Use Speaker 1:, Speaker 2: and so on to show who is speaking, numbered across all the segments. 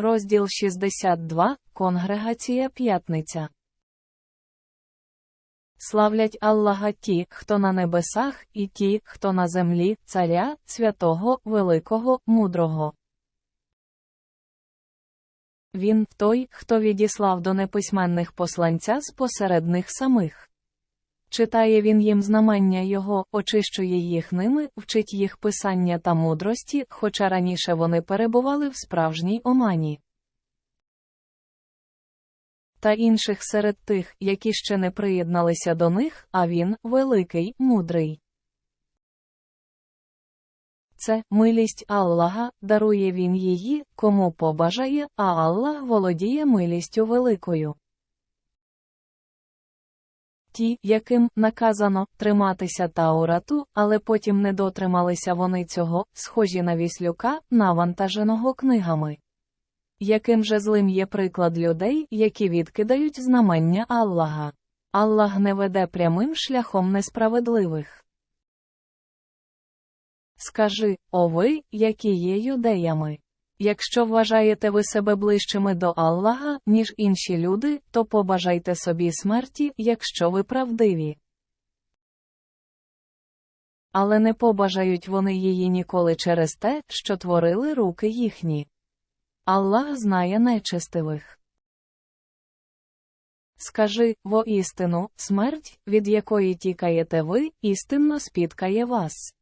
Speaker 1: Розділ 62. Конгрегація П'ятниця. Славлять Аллаха ті, хто на небесах, і ті, хто на землі, царя, святого, великого, мудрого. Він той, хто відіслав до неписьменних посланця з посеред них самих. Читає він їм знамення його, очищує їх ними, вчить їх писання та мудрості, хоча раніше вони перебували в справжній омані. Та інших серед тих, які ще не приєдналися до них, а він великий, мудрий. Це милість Аллаха, дарує він її, кому побажає, а Аллах володіє милістю великою. Ті, яким наказано триматися Таурату, але потім не дотрималися вони цього, схожі на віслюка, навантаженого книгами. Яким же злим є приклад людей, які відкидають знамення Аллаха? Аллах не веде прямим шляхом несправедливих. Скажи, о ви, які є юдеями. Якщо вважаєте ви себе ближчими до Аллаха, ніж інші люди, то побажайте собі смерті, якщо ви правдиві. Але не побажають вони її ніколи через те, що творили руки їхні. Аллах знає нечестивих. Скажи, воістину, смерть, від якої тікаєте ви, істинно спіткає вас.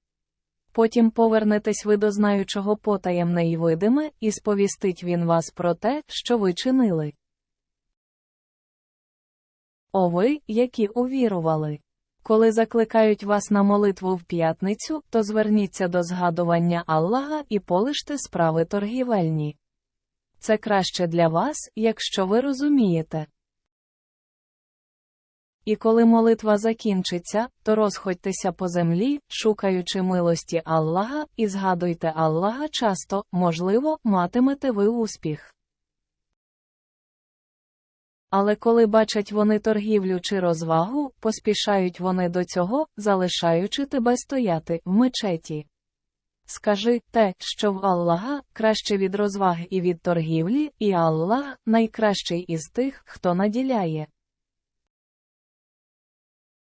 Speaker 1: Потім повернетесь ви до знаючого потаємне й видиме, і сповістить він вас про те, що ви чинили. О ви, які увірували. Коли закликають вас на молитву в п'ятницю, то зверніться до згадування Аллаха і полиште справи торгівельні. Це краще для вас, якщо ви розумієте. І коли молитва закінчиться, то розходьтеся по землі, шукаючи милості Аллаха, і згадуйте Аллаха часто, можливо, матимете ви успіх. Але коли бачать вони торгівлю чи розвагу, поспішають вони до цього, залишаючи тебе стояти в мечеті. Скажи те, що в Аллаха краще від розваг і від торгівлі, і Аллах найкращий із тих, хто наділяє.